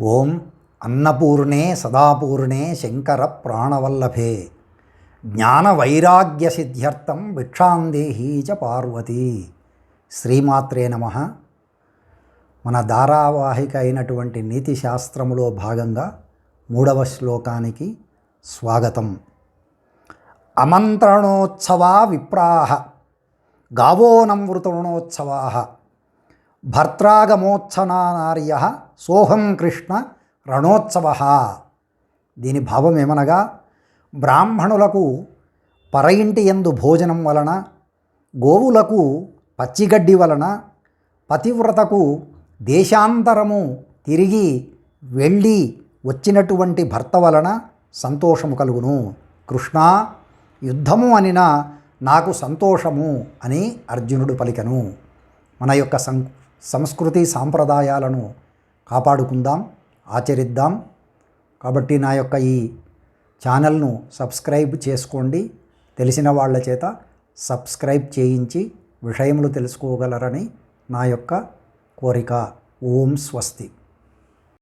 ఓం అన్నపూర్ణే సదాపూర్ణే శంకర ప్రాణవల్లభే జ్ఞాన వైరాగ్య సిద్ధ్యర్థం భిక్షాందేహీ చ పార్వతి. శ్రీమాత్రే నమ. మన ధారావాహిక అయినటువంటి నీతి శాస్త్రములో భాగంగా మూడవ శ్లోకానికి స్వాగతం. అమంత్రణోత్సవా విప్రాహ. గావోనమృతృణోత్సవా భర్త్రాగమోత్సనానార్య సోహం కృష్ణ రణోత్సవ. దీని భావం ఏమనగా బ్రాహ్మణులకు పరయింటి ఎందు భోజనం వలన గోవులకు పచ్చిగడ్డి వలన పతివ్రతకు దేశాంతరము తిరిగి వెళ్ళి వచ్చినటువంటి భర్త వలన సంతోషము కలుగును. కృష్ణ యుద్ధము అనిన నాకు సంతోషము అని అర్జునుడు పలికను. మన యొక్క సం సంస్కృతి సాంప్రదాయాలను కాపాడుకుందాం ఆచరిద్దాం. కాబట్టి నా యొక్క ఈ ఛానల్ను సబ్స్క్రైబ్ చేసుకోండి. తెలిసిన వాళ్ళ చేత సబ్స్క్రైబ్ చేయించి విషయములు తెలుసుకోగలరని నా యొక్క కోరిక. ఓం స్వస్తి.